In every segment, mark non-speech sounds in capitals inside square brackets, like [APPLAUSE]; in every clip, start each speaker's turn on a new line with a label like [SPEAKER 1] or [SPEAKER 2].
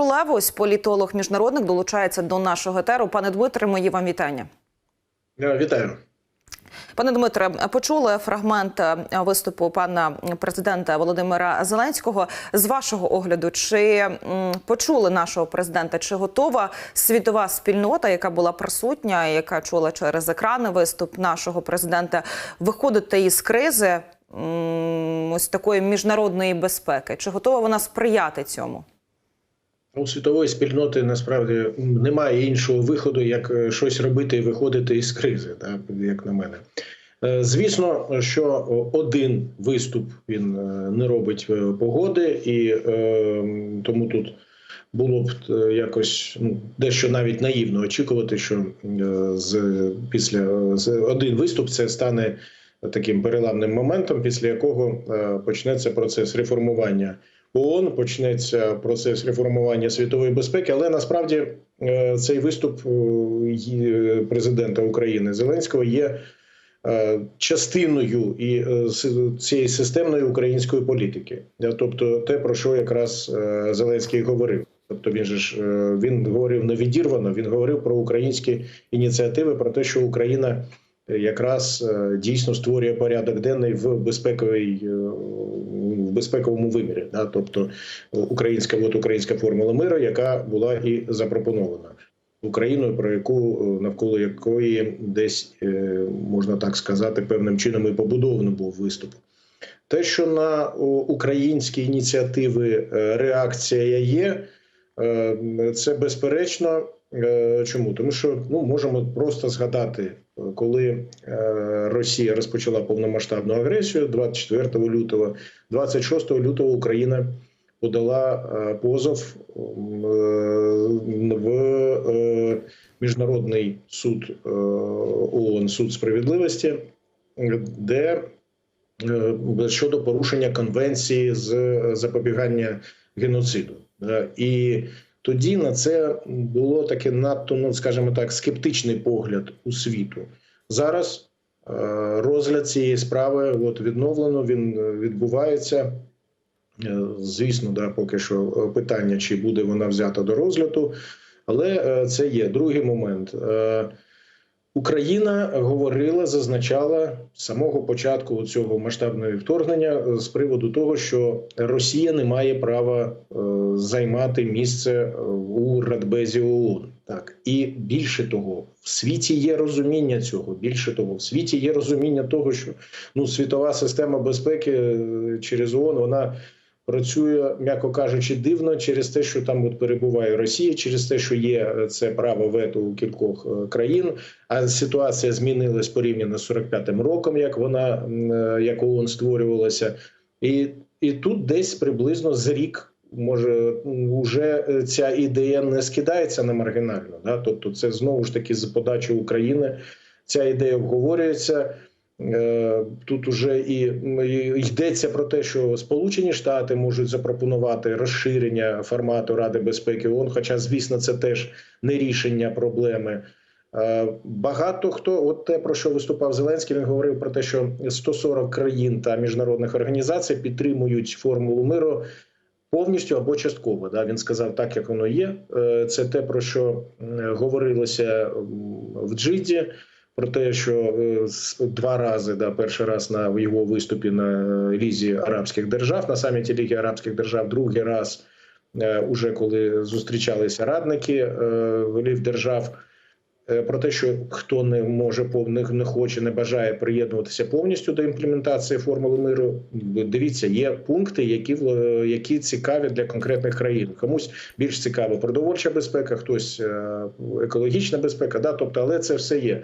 [SPEAKER 1] Дмитро Левось, політолог міжнародник, долучається до нашого етеру. Пане Дмитре, мої вам вітання.
[SPEAKER 2] Вітаю.
[SPEAKER 1] Пане Дмитре, почули фрагмент е, виступу пана президента Володимира Зеленського. З вашого огляду, чи почули нашого президента, чи готова світова спільнота, яка була присутня, яка чула через екрани виступ нашого президента, виходити із кризи ось такої міжнародної безпеки? Чи готова вона сприяти цьому?
[SPEAKER 2] У світової спільноти насправді немає іншого виходу, як е, щось робити і виходити із кризи, так, як на мене. Е, Звісно, що один виступ він е, не робить погоди, і тому тут було б якось ну, дещо навіть наївно очікувати, що з після з один виступ це стане таким переламним моментом, після якого почнеться процес реформування. ООН почнеться процес реформування світової безпеки, але насправді е, цей виступ е, президента України Зеленського є е, частиною і цієї системної української політики, тобто те про що якраз Зеленський говорив. Тобто він же ж він говорив не відірвано, він говорив про українські ініціативи, про те, що Україна якраз е, дійсно створює порядок денний в безпековій е, в безпековому вимірі. Да? Тобто українська от українська формула миру, яка була і запропонована Україною, про яку е, навколо якої десь е, можна так сказати, певним чином і побудований був виступ. Те, що на українські ініціативи е, реакція є, е, це безперечно. Е, Чому? Тому що ну можемо просто згадати, е, коли е, Росія розпочала повномасштабну агресію 24 лютого, 26 лютого Україна подала е, позов е, в міжнародний суд ООН, суд справедливості, де щодо порушення конвенції з запобігання геноциду. І тоді на це було таке надто, ну скажімо так, скептичний погляд у світу. Зараз е, розгляд цієї справи от відновлено. Він е, відбувається. Е, Звісно, да, поки що питання, чи буде вона взята до розгляду, але це є другий момент. Україна говорила, зазначала з самого початку цього масштабного вторгнення з приводу того, що Росія не має права е, займати місце е, у Радбезі ООН. Так і більше того, в світі є розуміння цього. Більше того, в світі є розуміння того, що ну світова система безпеки е, через ООН вона працює, м'яко кажучи, дивно через те, що там от перебуває Росія, через те, що є е, це право вето у кількох е, країн. А ситуація змінилась порівняно з 45-м роком, як вона е, як ООН створювалася, і, і тут десь приблизно за рік. Може, вже ця ідея не скидається на маргінально. Да? Тобто, це знову ж таки з подачі України. Ця ідея обговорюється. Е, Тут уже і йдеться про те, що Сполучені Штати можуть запропонувати розширення формату Ради безпеки ООН, Хоча, звісно, це теж не рішення проблеми. Е, Багато хто, от те про що виступав Зеленський, він говорив про те, що 140 країн та міжнародних організацій підтримують формулу миру повністю або частково. Да, він сказав так, як воно є. Е, Це те про що говорилося в Джиді. Про те, що е, два рази, да, перший раз на його виступі на е, лізі арабських держав, на саміті Ліги Арабських Держав, другий раз, е, уже коли зустрічалися радники голів держав, про те, що хто не може повних не хоче, не бажає приєднуватися повністю до імплементації формули миру. Дивіться, є пункти, які які цікаві для конкретних країн. Комусь більш цікава продовольча безпека, хтось екологічна безпека. Да, тобто, але це все є.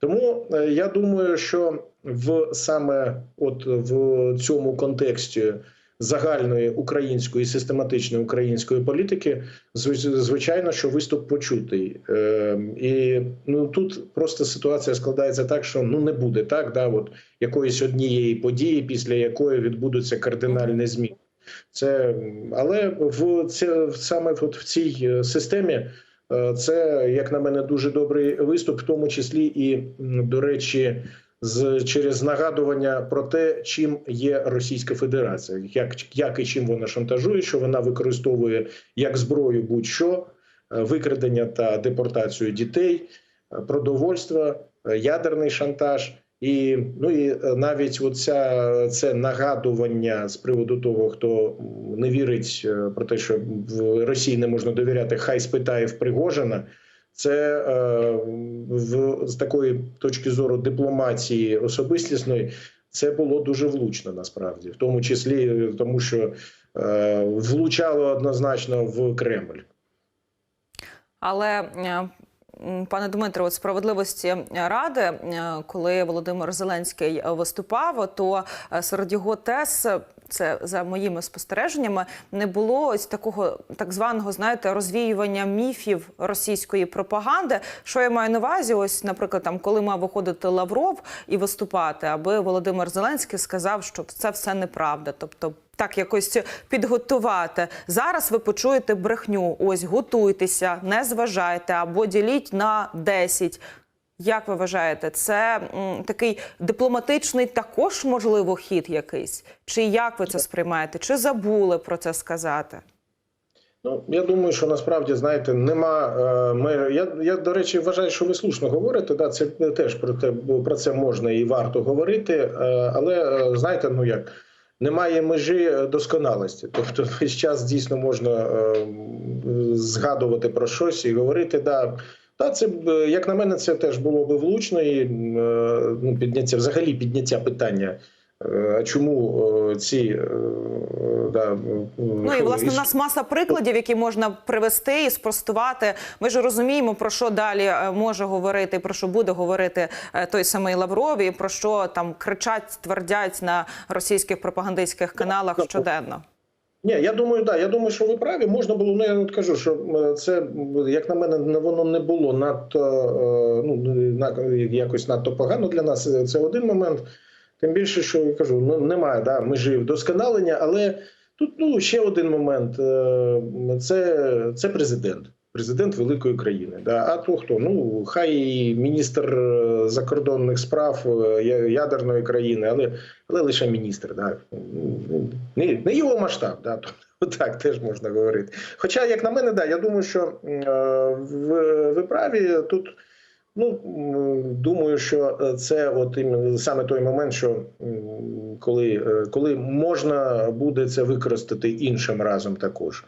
[SPEAKER 2] Тому е, я думаю, що в саме от в цьому контексті загальної української систематичної української політики, звичайно, що виступ почутий. Е, і ну тут просто ситуація складається так, що ну не буде так, да, от якоїсь однієї події, після якої відбудуться кардинальні зміни. Це але в це саме от в цій е, системі. Е, Це, як на мене, дуже добрий виступ, в тому числі і до речі, з через нагадування про те, чим є Російська Федерація, як, як і чим вона шантажує, що вона використовує як зброю будь-що е, викрадення та депортацію дітей, е, продовольства, ядерний шантаж. І ну і е, навіть оця це нагадування з приводу того, хто не вірить е, про те, що в Росії не можна довіряти, хай спитає в Пригожина. Це е, в з такої точки зору дипломатії особистісної, це було дуже влучно насправді, в тому числі е, тому, що е, влучало однозначно в Кремль.
[SPEAKER 1] Але пане Дмитро, от справедливості ради, е, коли Володимир Зеленський виступав, то е, серед його тез. Це за моїми спостереженнями не було ось такого так званого, знаєте, розвіювання міфів російської пропаганди. Що я маю на увазі? Ось, наприклад, там, коли мав виходити Лавров і виступати, аби Володимир Зеленський сказав, що це все неправда. Тобто так якось підготувати. Зараз ви почуєте брехню. Ось готуйтеся, не зважайте або діліть на 10. Як ви вважаєте, це м, такий дипломатичний також можливо хід якийсь? Чи як ви це сприймаєте? Чи забули про це сказати?
[SPEAKER 2] Ну я думаю, що насправді знаєте, нема е, ми. Я я до речі вважаю, що ви слушно говорите. Да, це теж про те про це можна і варто говорити. Е, але е, знаєте, ну як немає межі досконалості. Тобто, весь час дійсно можна е, згадувати про щось і говорити. Да, та це б, як на мене, це теж було би влучно і е, ну, підняття взагалі підняття питання. е, А чому е, ці е, да,
[SPEAKER 1] Ну і власне у нас маса прикладів, які можна привести і спростувати. Ми ж розуміємо, про що далі е, може говорити, про що буде говорити е, той самий Лавров, і про що там кричать, твердять на російських пропагандистських каналах щоденно.
[SPEAKER 2] Ні, я думаю, да. Я думаю, що ви праві. Можна було. Ну я не кажу, що е, це як на мене, не- воно не було надто е, ну якось надто погано для нас. Це один момент. Тим більше, що я кажу, ну немає да межі вдосконалення, але тут ну ще один момент. е, Це, це президент. Президент великої країни, да а то хто? Ну хай міністр е, закордонних справ е, ядерної країни, але але лише міністр, да не, не його масштаб, да [LAUGHS] так теж можна говорити. Хоча, як на мене, да, я думаю, що е, ви, ви праві тут. Ну думаю, що це от саме той момент, що коли, коли можна буде це використати іншим разом також.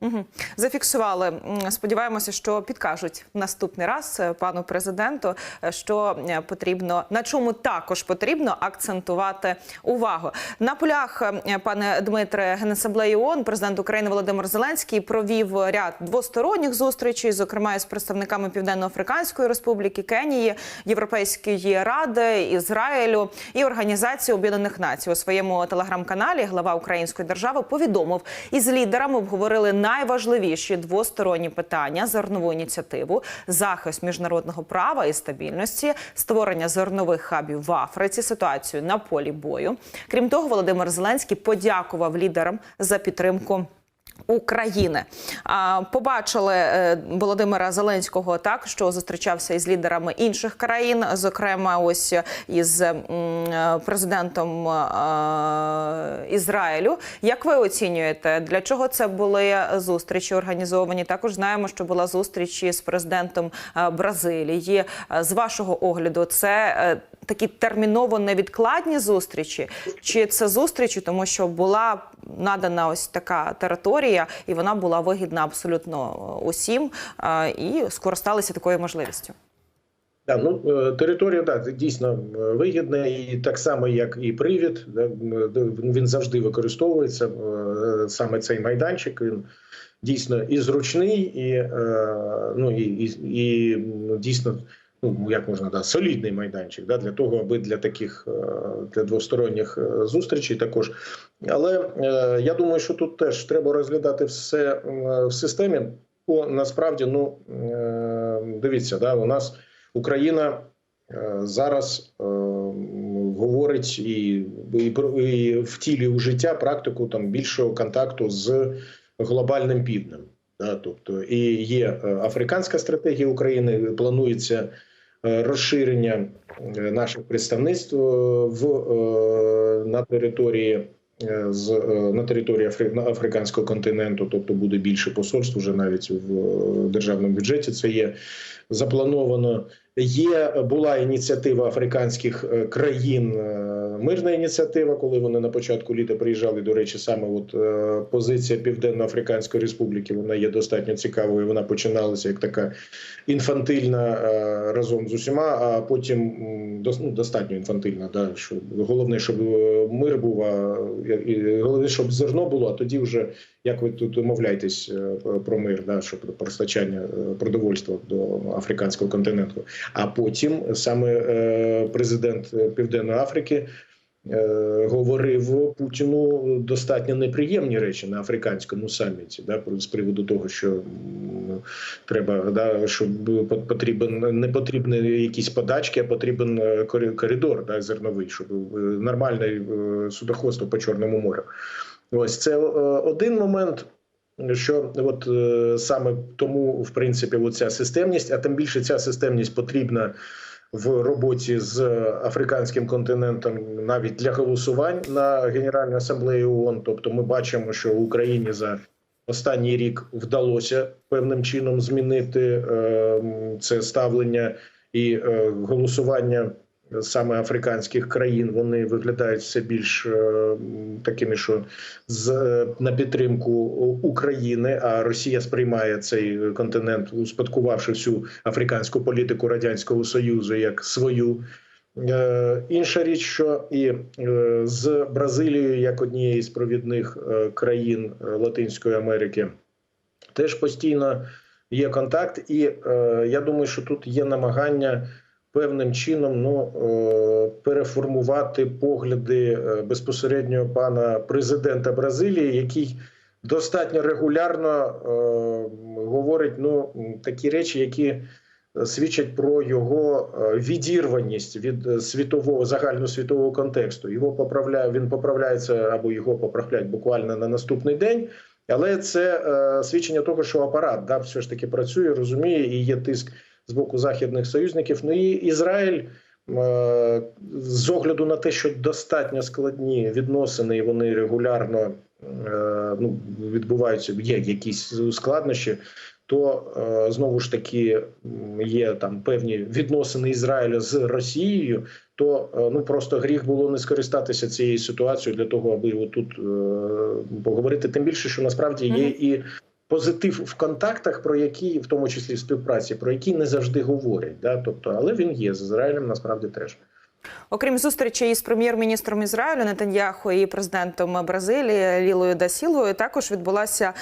[SPEAKER 1] Угу. Зафіксували. Сподіваємося, що підкажуть наступний раз е, пану президенту, е, що е, потрібно на чому також потрібно акцентувати увагу. На полях, пане Дмитре, Генасамблеї ООН, президент України Володимир Зеленський провів ряд двосторонніх зустрічей, зокрема із представниками Південно-Африканської Республіки, Кенії, Європейської ради, Ізраїлю і Організації Об'єднаних Націй у своєму телеграм-каналі. Глава Української держави повідомив, із лідерами обговорили найважливіші двосторонні питання: зернову ініціативу, захист міжнародного права і стабільності, створення зернових хабів в Африці, ситуацію на полі бою. Крім того, Володимир Зеленський подякував лідерам за підтримку. України побачили е, Володимира Зеленського так, що зустрічався із лідерами інших країн, зокрема, ось із е, президентом е, Ізраїлю. Як ви оцінюєте, для чого це були зустрічі організовані? Також знаємо, що була зустріч із президентом е, Бразилії. Е, З вашого огляду, це е, такі терміново невідкладні зустрічі, чи це зустрічі, тому що була надана ось така територія, і вона була вигідна абсолютно усім, е, і скористалися такою можливістю.
[SPEAKER 2] Да, ну е, територія да, дійсно е, вигідна, і так само, як і привід, він завжди використовується. е, Саме цей майданчик він дійсно і зручний, і е, ну і, і, і дійсно. Ну, як можна да, солідний майданчик да, для того, аби для таких е, для двосторонніх е, зустрічей також. Але е, я думаю, що тут теж треба розглядати все в системі. Бо насправді, ну дивіться, да, у нас Україна зараз говорить і, і, і втілює у життя практику там більшого контакту з глобальним півднем. Да, тобто і є африканська стратегія України, планується розширення е, наших представництв е, в е, на території. е, З е, на території Афри- африканського континенту, тобто буде більше посольств вже навіть в е, державному бюджеті. Це є заплановано. Є була ініціатива африканських е, країн, е, мирна ініціатива, коли вони на початку літа приїжджали. До речі, саме от е, позиція Південно-Африканської Республіки вона є достатньо цікавою. Вона починалася як така інфантильна разом з усіма, а потім ну, достатньо інфантильна. Да, що головне, щоб мир був, а головне, щоб зерно було. А тоді вже як ви тут домовляєтесь про мир, да, щоб постачання продовольства до африканського континенту. А потім саме е, президент Південної Африки. е, Говорив Путіну достатньо неприємні речі на африканському саміті, да, з приводу того, що треба, да, щоб по- потрібен не потрібні якісь подачки, а потрібен е, коридор да, зерновий, щоб е, нормальне е, судоходство по Чорному морю. Ось це е, один момент. Що от е, саме тому, в принципі, оця системність, а тим більше ця системність потрібна в роботі з африканським континентом навіть для голосувань на Генеральній асамблеї ООН. Тобто, ми бачимо, що в Україні за останній рік вдалося певним чином змінити е, це ставлення і е, голосування саме африканських країн. Вони виглядають все більш е, такими, що з е, на підтримку України. А Росія сприймає цей континент, успадкувавши всю африканську політику радянського союзу як свою. Е, Інша річ, що і з Бразилією, як однією з провідних країн Латинської Америки, теж постійно є контакт, і я думаю, що тут є намагання певним чином ну, е, переформувати погляди е, безпосередньо пана президента Бразилії, який достатньо регулярно е, говорить ну, такі речі, які свідчать про його відірваність від світового загальносвітового контексту. Його поправляє, він поправляється або його поправляють буквально на наступний день. Але це е, свідчення того, що апарат да, все ж таки працює, розуміє і є тиск з боку західних союзників. Ну і Ізраїль е, з огляду на те, що достатньо складні відносини, і вони регулярно е, ну, відбуваються, є якісь складнощі. То е, знову ж таки є там певні відносини Ізраїля з Росією, то ну просто гріх було не скористатися цією ситуацією для того, аби отут е, поговорити. Тим більше, що насправді є і позитив в контактах, про які, в тому числі в співпраці, про які не завжди говорять. Да? Тобто, але він є з Ізраїлем насправді теж.
[SPEAKER 1] Окрім зустрічі із прем'єр-міністром Ізраїлю Нетаньяху і президентом Бразилії Лілою Дасілою також відбулася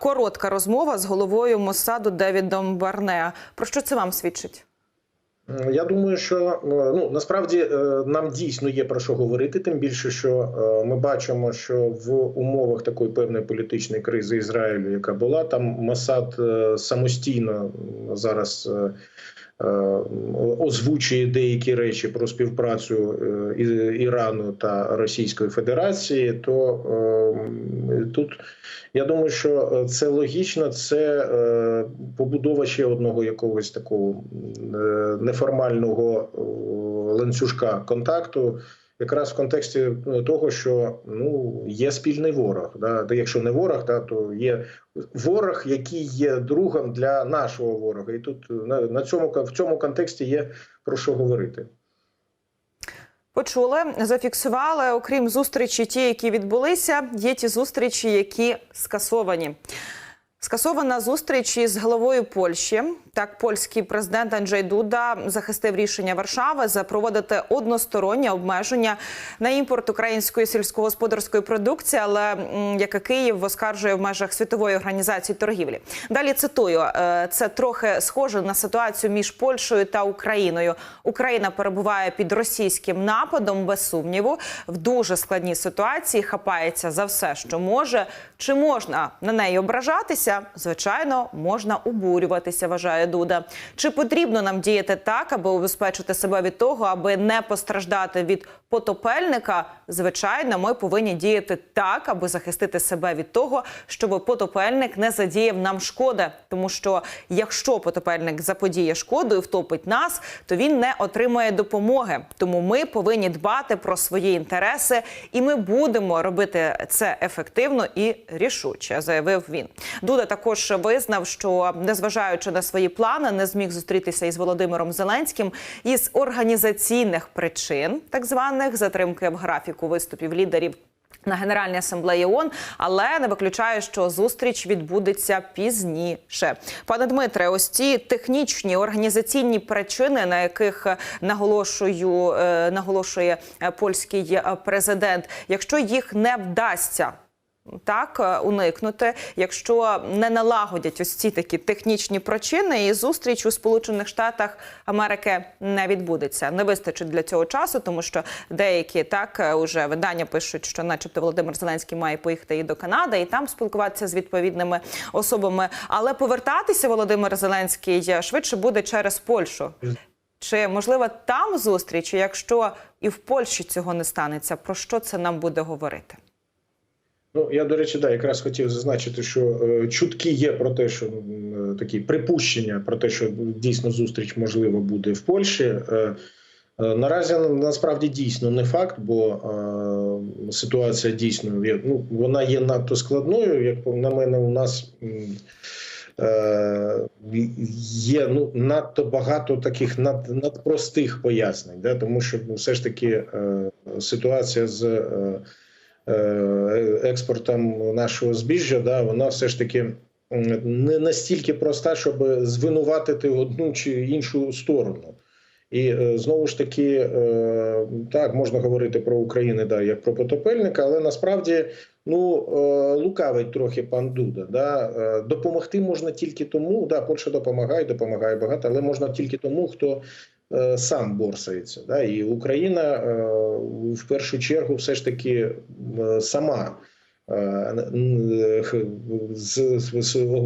[SPEAKER 1] коротка розмова з головою Мосаду Девідом Барне. Про що це вам свідчить?
[SPEAKER 2] Я думаю, що е, ну насправді е, нам дійсно є про що говорити. Тим більше, що е, ми бачимо, що в умовах такої певної політичної кризи Ізраїлю, яка була там, Масад самостійно зараз. Е, Озвучує деякі речі про співпрацю е, Ірану та Російської Федерації, то е, тут я думаю, що це логічно. Це е, побудова ще одного якогось такого неформального ланцюжка контакту, якраз в контексті е, того, що ну є спільний ворог. Да? Та Якщо не ворог, да, то є ворог, який є другом для нашого ворога. І тут е, на, на цьому в цьому контексті є про що говорити.
[SPEAKER 1] Почули, зафіксували. Окрім зустрічі, ті, які відбулися, є ті зустрічі, які скасовані. Скасована зустріч із головою Польщі. Так, польський президент Анджей Дуда захистив рішення Варшави запровадити одностороннє обмеження на імпорт української сільськогосподарської продукції, але яке Київ оскаржує в межах світової організації торгівлі. Далі цитую: е, це трохи схоже на ситуацію між Польщею та Україною. Україна перебуває під російським нападом, без сумніву, в дуже складній ситуації. Хапається за все, що може. Чи можна на неї ображатися? Звичайно, можна обурюватися. Вважає Дуда. Чи потрібно нам діяти так, аби убезпечити себе від того, аби не постраждати від потопельника, звичайно, ми повинні діяти так, аби захистити себе від того, щоб потопельник не задіяв нам шкоди. Тому що якщо потопельник заподіє шкоду і втопить нас, то він не отримає допомоги. Тому ми повинні дбати про свої інтереси, і ми будемо робити це ефективно і рішуче, заявив він. Дуда також визнав, що незважаючи на свої плани, не зміг зустрітися із Володимиром Зеленським із організаційних причин, так званих затримки в графіку виступів лідерів. На Генеральній асамблеї ООН, але не виключає, що зустріч відбудеться пізніше. Пане Дмитре, ось ці технічні організаційні причини, на яких е, наголошую е, наголошує е, польський президент, якщо їх не вдасться так е, уникнути, якщо не налагодять ось ці такі технічні причини, і зустріч у Сполучених Штатах Америки не відбудеться. Не вистачить для цього часу, тому що деякі так е, уже видання пишуть, що, начебто, Володимир Зеленський має поїхати і до Канади, і там спілкуватися з відповідними особами. Але повертатися Володимир Зеленський е, швидше буде через Польщу. Чи можливо там зустріч? Якщо і в Польщі цього не станеться, про що це нам буде говорити?
[SPEAKER 2] Ну я до речі, да, якраз хотів зазначити, що е, чутки є про те, що е, такі припущення про те, що дійсно зустріч можливо буде в Польщі. Е, е, наразі насправді дійсно не факт, бо е, ситуація дійсно є. Ну вона є надто складною. Як на мене, у нас. е, Є ну надто багато таких над, надпростих пояснень, да, тому що ну, все ж таки е, ситуація з е, експортом нашого збіжжя, да, вона все ж таки не настільки проста, щоб звинуватити одну чи іншу сторону. І е, знову ж таки, е, так можна говорити про Україну, да, як про потопельника, але насправді ну е, лукавить трохи пан Дуда. Да. Е, Допомогти можна тільки тому, да, Польща допомагає, допомагає багато, але можна тільки тому, хто е, сам борсається. Да. І Україна е, в першу чергу все ж таки е, сама. е,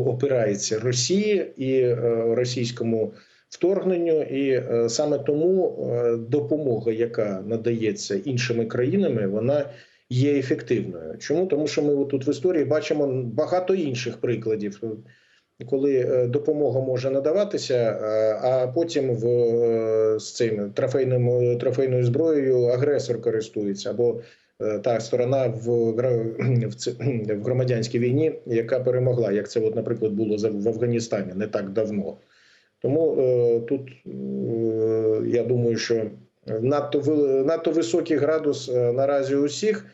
[SPEAKER 2] опирається Росії і е, російському вторгненню, і е, саме тому е, допомога, яка надається іншими країнами, вона є ефективною. Чому тому, що ми тут в історії бачимо багато інших прикладів, коли е, допомога може надаватися, е, а потім в е, з цим трофейним трофейною зброєю агресор користується або та сторона в, [CLEARS THROAT] в, громадянській війні, яка перемогла, як це, от, наприклад, було в Афганістані не так давно. Тому тут я думаю, що надто надто високий градус наразі усіх.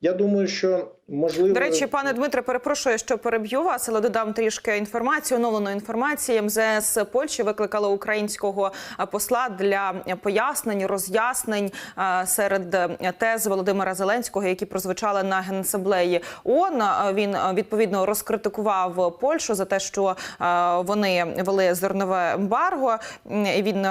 [SPEAKER 2] Я думаю, що можливо
[SPEAKER 1] До речі, пане Дмитре, перепрошую, що переб'ю вас, але додам трішки інформацію. Оновленої інформації МЗС Польщі викликала українського посла для пояснень, роз'яснень серед е, тез Володимира Зеленського, які прозвучали на генасамблеї ООН. Він відповідно розкритикував Польщу за те, що вони вели зернове ембарго. І він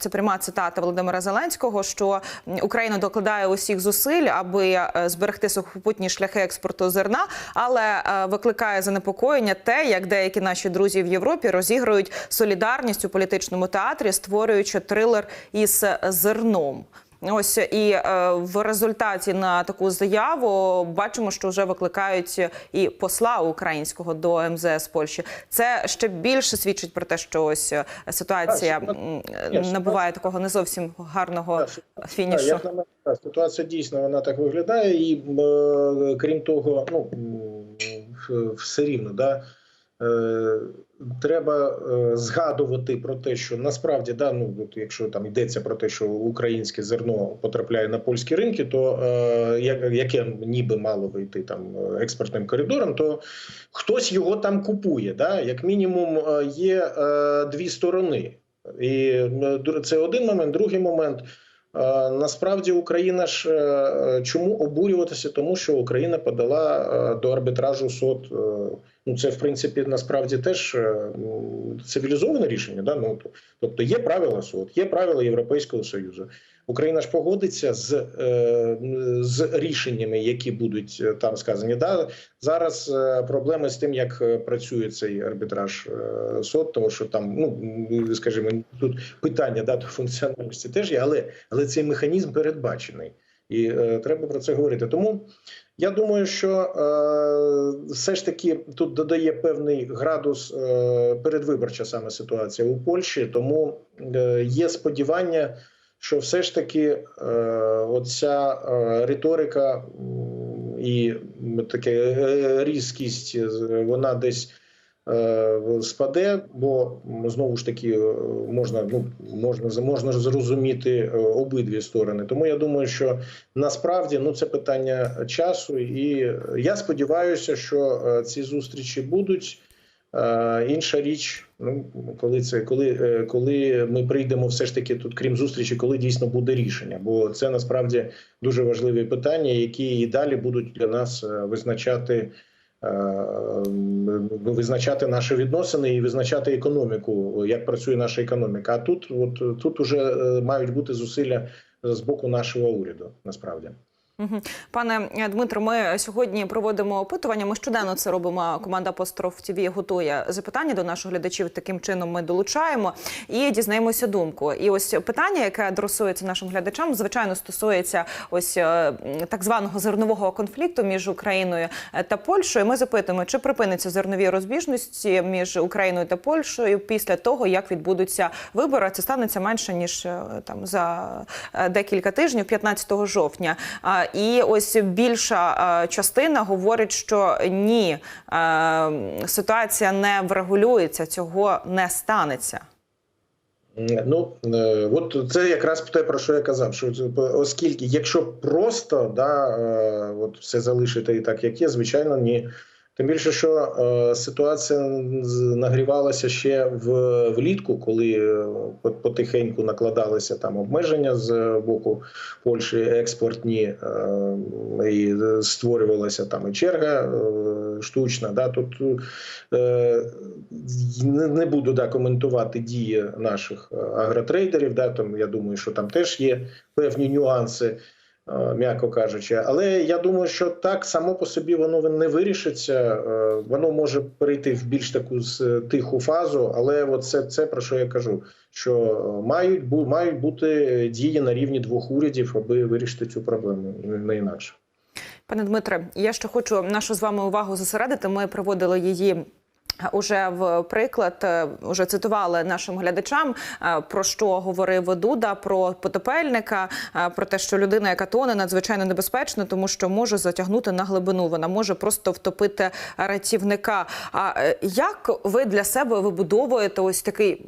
[SPEAKER 1] це пряма цитата Володимира Зеленського, що Україна докладає усіх зусиль, аби е, зберегти сухопутні шляхи експорту зерна, але е, викликає занепокоєння те, як деякі наші друзі в Європі розігрують солідарність у політичному театрі, створюючи трилер із зерном. Ось і е, в результаті на таку заяву бачимо, що вже викликають і посла українського до МЗС Польщі. Це ще більше свідчить про те, що ось е, ситуація набуває такого не зовсім гарного фінішу.
[SPEAKER 2] як на мене, так, ситуація дійсно вона так виглядає, і е, крім того, ну все рівно, да, треба е, згадувати про те, що насправді, да, ну якщо там йдеться про те, що українське зерно потрапляє на польські ринки, то е, як- яке ніби мало вийти там е, експортним коридором, то хтось його там купує. Да? Як мінімум, е, є е, дві сторони. І е, це один момент. Другий момент. Е, Насправді Україна ж е, чому обурюватися? Тому що Україна подала е, до арбітражу СОТ. Ну це в принципі насправді теж е, цивілізоване рішення. Да? Ну то- тобто є правила СОТ, є правила Європейського союзу. Україна ж погодиться з, е, з рішеннями, які будуть е, там сказані. Да? Зараз проблеми з тим, як працює цей арбітраж СОТ, тому що там, ну скажімо, тут питання да, до функціональності теж є, але, але цей механізм передбачений. І е, треба про це говорити. Тому я думаю, що е, все ж таки тут додає певний градус е, передвиборча саме ситуація у Польщі, тому е, є сподівання, що все ж таки е, оця е, риторика і таке е, різкість, е, вона десь. Спаде, бо знову ж таки е, можна ну можна можна зрозуміти е, обидві сторони. Тому я думаю, що насправді ну це питання часу, і я сподіваюся, що е, ці зустрічі будуть. Інша річ, ну коли це коли, коли ми прийдемо, все ж таки тут, крім зустрічі, коли дійсно буде рішення, бо це насправді дуже важливі питання, які і далі будуть для нас визначати. Е, Визначати наші відносини і визначати економіку, як працює наша економіка. А тут, от тут уже е, мають бути зусилля з боку нашого уряду. Насправді.
[SPEAKER 1] Пане е, Дмитро, ми сьогодні проводимо опитування. Ми щоденно це робимо. Команда Апостроф ТВ готує запитання до наших глядачів. Таким чином ми долучаємо і дізнаємося думку. І ось питання, яке адресується нашим глядачам, звичайно, стосується ось е, так званого зернового конфлікту між Україною е, та Польщею. Ми запитуємо, чи припиниться зернові розбіжності між Україною та Польщею після того, як відбудуться вибори. Це станеться менше ніж там за декілька тижнів, 15 жовтня. І ось більша е, частина говорить, що ні, е, ситуація не врегулюється, цього не станеться.
[SPEAKER 2] Ну е, от це якраз те, про що я казав. Що оскільки, якщо просто да, от все залишити і так, як є, звичайно, ні. Тим більше, що е, ситуація нагрівалася ще в влітку, коли е, потихеньку накладалися там обмеження з боку Польщі експортні, е, і створювалася там і черга е, штучна. Да, тут е, не, буду да, коментувати дії наших е, агротрейдерів. Да, там, я думаю, що там теж є певні нюанси е, м'яко кажучи. Але я думаю, що так само по собі воно не вирішиться. Е, Воно може перейти в більш таку з- тиху фазу, але от це, це про що я кажу: що е, мають мають бути дії на рівні двох урядів, аби вирішити цю проблему не інакше.
[SPEAKER 1] Пане Дмитре, я ще хочу нашу з вами увагу зосередити. Ми проводили її. Уже в приклад е, уже цитували нашим глядачам е, про що говорив Дуда про потопельника, е, про те, що людина, яка тоне, надзвичайно небезпечна, тому що може затягнути на глибину. Вона може просто втопити рятівника. А як ви для себе вибудовуєте ось такий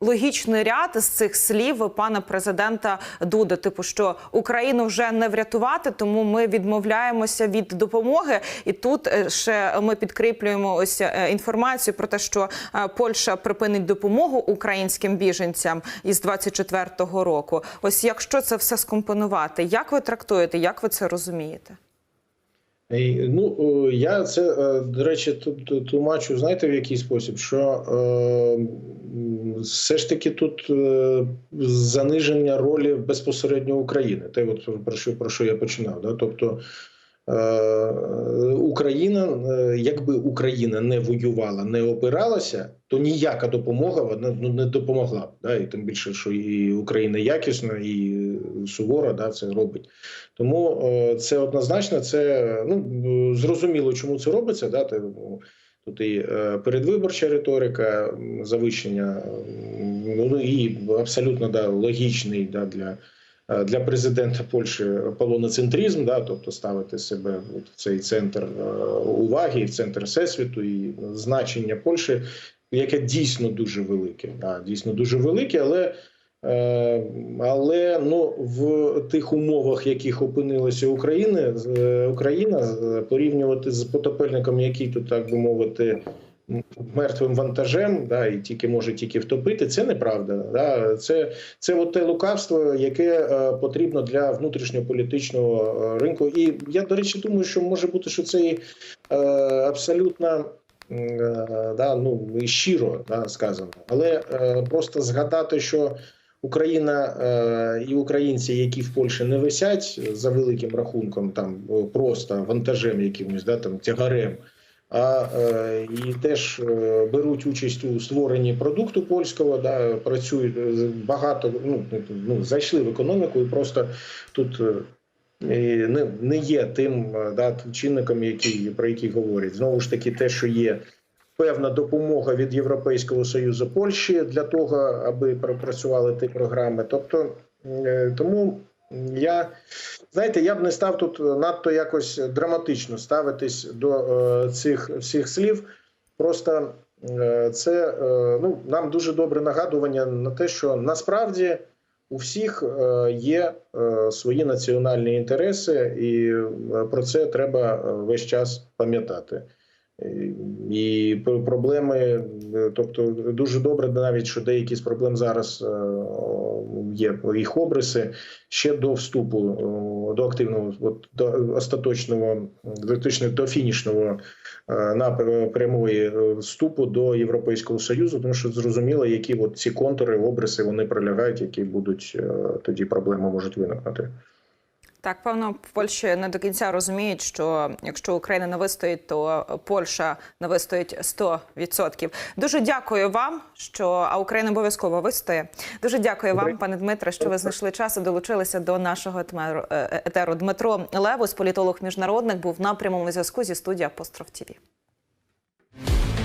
[SPEAKER 1] логічний ряд з цих слів пана президента Дуди? Типу, що Україну вже не врятувати, тому ми відмовляємося від допомоги. І тут ще ми підкріплюємо ось е, інформацію про те, що е, Польща припинить допомогу українським біженцям із 24-го року. Ось якщо це все скомпонувати, як ви трактуєте, як ви це розумієте?
[SPEAKER 2] Ну е, я це до речі, тут тлумачу, знаєте, в який спосіб, що е, все ж таки тут е, заниження ролі безпосередньо України. Те, от про що про що я починав. Да? Тобто Україна, е, якби Україна не воювала, не опиралася, то ніяка допомога вона ну, не допомогла б. Да? І тим більше, що і Україна якісно, і сувора да, це робить. Тому е, це однозначно, це ну е, зрозуміло, чому це робиться. Да? Тут і е, передвиборча риторика, завищення, ну і абсолютно да, логічний да, для, е, для президента Польщі полоноцентризм, да, тобто ставити себе в цей центр е, уваги, в центр всесвіту і значення Польщі, яке дійсно дуже велике. Да, дійсно дуже велике, але. Е, Але ну в тих умовах, в яких опинилася Україна, е, Україна порівнювати з потопельником, який тут так би мовити. Мертвим вантажем, да, і тільки може тільки втопити, це неправда. Да. Це, це от те лукавство, яке е, потрібно для внутрішньополітичного е, ринку. І я, до речі, думаю, що може бути, що це і, е, абсолютно е, да, ну, щиро да, сказано. Але е, просто згадати, що Україна е, і українці, які в Польщі не висять за великим рахунком, там просто вантажем якимось, да там тягарем. А е, і теж е, беруть участь у створенні продукту польського, да, працюють е, багато, ну, ну зайшли в економіку і просто тут. не, не є тим да, чинником, який, про який говорять. Знову ж таки, те, що є певна допомога від Європейського Союзу Польщі для того, аби пропрацювали ті програми. Тобто, тому я знаєте, я б не став тут надто якось драматично ставитись до е, цих всіх слів. Просто е, це е, ну, нам дуже добре нагадування на те, що насправді у всіх е, є е, свої національні інтереси, і е, про це треба е, весь час пам'ятати. Е, І проблеми, е, тобто дуже добре, навіть що деякі з проблем зараз е, є їх обриси ще до вступу до активного, от, до остаточного, дотичного до фінішного нап- прямої е, вступу до Європейського союзу, тому що зрозуміло, які от ці контури, обриси вони пролягають, які будуть тоді проблеми можуть виникнути.
[SPEAKER 1] Так, певно, в Польщі не до кінця розуміють, що якщо Україна не вистоїть, то Польща не вистоїть 100%. Дуже дякую вам, що а Україна обов'язково вистоє. Дуже дякую
[SPEAKER 2] Добре.
[SPEAKER 1] вам, пане Дмитре, що ви знайшли час і долучилися до нашого етмеру- е, етеру. Дмитро Левус, політолог міжнародник, був на прямому зв'язку зі студії Апостроф ТІВІ.